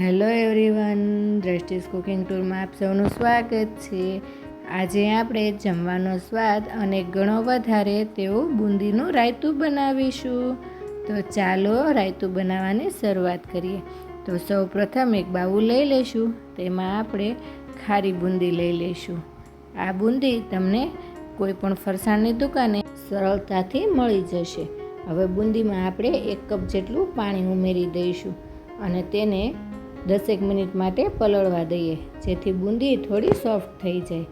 Hello everyone, Drashti's cooking ટૂરમાં આપ સૌનું સ્વાગત છે. આજે આપણે જમવાનો સ્વાદ અને ઘણો વધારે તેવું બુંદીનું રાયતું બનાવીશું. તો ચાલો રાયતું બનાવવાની શરૂઆત કરીએ. તો સૌ પ્રથમ એક બાઉલ લઈ લઈશું, તેમાં આપણે ખારી બુંદી લઈ લઈશું. આ બુંદી તમને કોઈ પણ ફરસાણની દુકાને સરળતાથી મળી જશે. હવે બુંદીમાં આપણે એક કપ જેટલું પાણી ઉમેરી દઈશું અને તેને દસેક મિનિટ માટે પલળવા દઈએ, જેથી બુંદી થોડી સોફ્ટ થઈ જાય.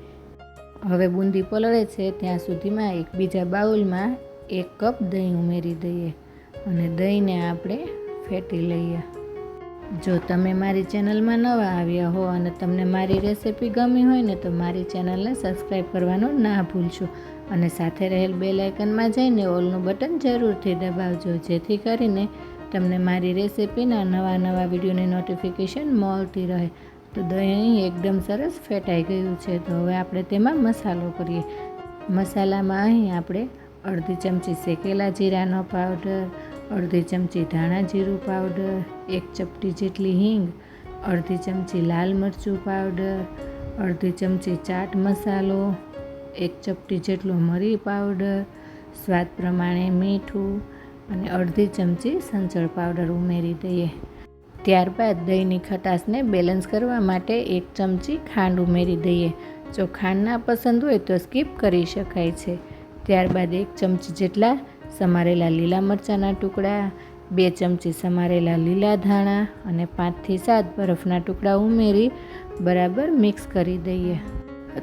હવે બુંદી પલળે છે, ત્યાં સુધીમાં એક બીજા બાઉલમાં એક કપ દહીં ઉમેરી દઈએ અને દહીંને આપણે ફેટી લઈએ. જો તમે મારી ચેનલમાં નવા આવ્યા હો અને તમને મારી રેસિપી ગમી હોય ને, તો મારી ચેનલને સબસ્ક્રાઈબ કરવાનું ના ભૂલશો અને સાથે રહેલ બે લાઇકનમાં જઈને ઓલનું બટન જરૂરથી દબાવજો, જેથી કરીને તમને મારી રેસિપીના નવા નવા વિડીયોની નોટિફિકેશન મળતી રહે. તો દહીં એકદમ સરસ ફેટાઈ ગયું છે. તો હવે આપણે તેમાં મસાલો કરીએ. મસાલામાં અહીં આપણે અડધી ચમચી શેકેલા જીરાનો પાવડર અડધી ચમચી ધાણા જીરું પાવડર એક ચપટી જેટલી હિંગ, અડધી ચમચી લાલ મરચું પાવડર અડધી ચમચી ચાટ મસાલો, એક ચપટી જેટલો મરી પાવડર સ્વાદ પ્રમાણે મીઠું અને અડધી ચમચી સંચળ પાવડર ઉમેરી દઈએ. ત્યારબાદ દહીંની ખટાશને બેલેન્સ કરવા માટે એક ચમચી ખાંડ ઉમેરી દઈએ. જો ખાંડ ના પસંદ હોય તો સ્કીપ કરી શકાય છે. ત્યારબાદ એક ચમચી જેટલા સમારેલા લીલા મરચાંના ટુકડા, બે ચમચી સમારેલા લીલા ધાણા અને પાંચથી સાત બરફના ટુકડા ઉમેરી બરાબર મિક્સ કરી દઈએ.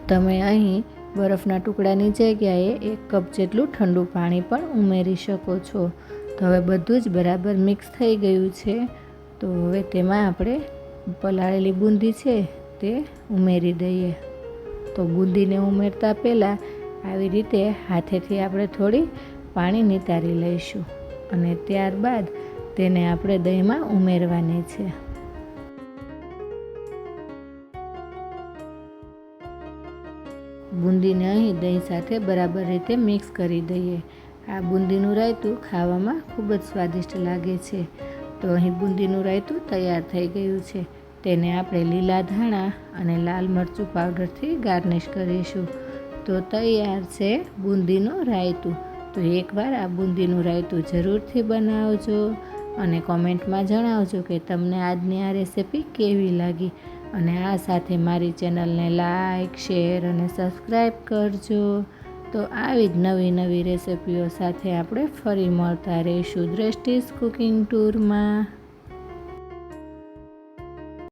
તમે અહીં બરફના ટુકડાની જગ્યાએ એક કપ જેટલું ઠંડુ પાણી પણ ઉમેરી શકો છો. તો હવે બધું જ બરાબર મિક્સ થઈ ગયું છે. તો હવે તેમાં આપણે પલાળેલી બુંદી છે તે ઉમેરી દઈએ. તો બુંદીને ઉમેરતા પહેલાં આવી રીતે હાથેથી આપણે થોડી પાણી નિતારી લઈશું અને ત્યારબાદ તેને આપણે દહીંમાં ઉમેરવાની છે. બુંદીને અહીં દહીં સાથે બરાબર રીતે મિક્સ કરી દઈએ. આ બુંદીનું રાયતું ખાવામાં ખૂબ જ સ્વાદિષ્ટ લાગે છે. તો અહીં બુંદીનું રાયતું તૈયાર થઈ ગયું છે. તેને આપણે લીલા ધાણા અને લાલ મરચું પાવડરથી ગાર્નિશ કરીશું. તો તૈયાર છે બુંદીનું રાયતું. તો એકવાર આ બુંદીનું રાયતું જરૂરથી બનાવજો અને કોમેન્ટમાં જણાવજો કે તમને આજની આ રેસિપી કેવી લાગી. અને આ સાથે મારી ચેનલને લાઈક, શેર અને સબસ્ક્રાઈબ કરજો. તો આવી જ નવી નવી રેસિપીઓ સાથે આપણે ફરી મળતા રહીશું દ્રષ્ટિસ કુકિંગ ટૂરમાં.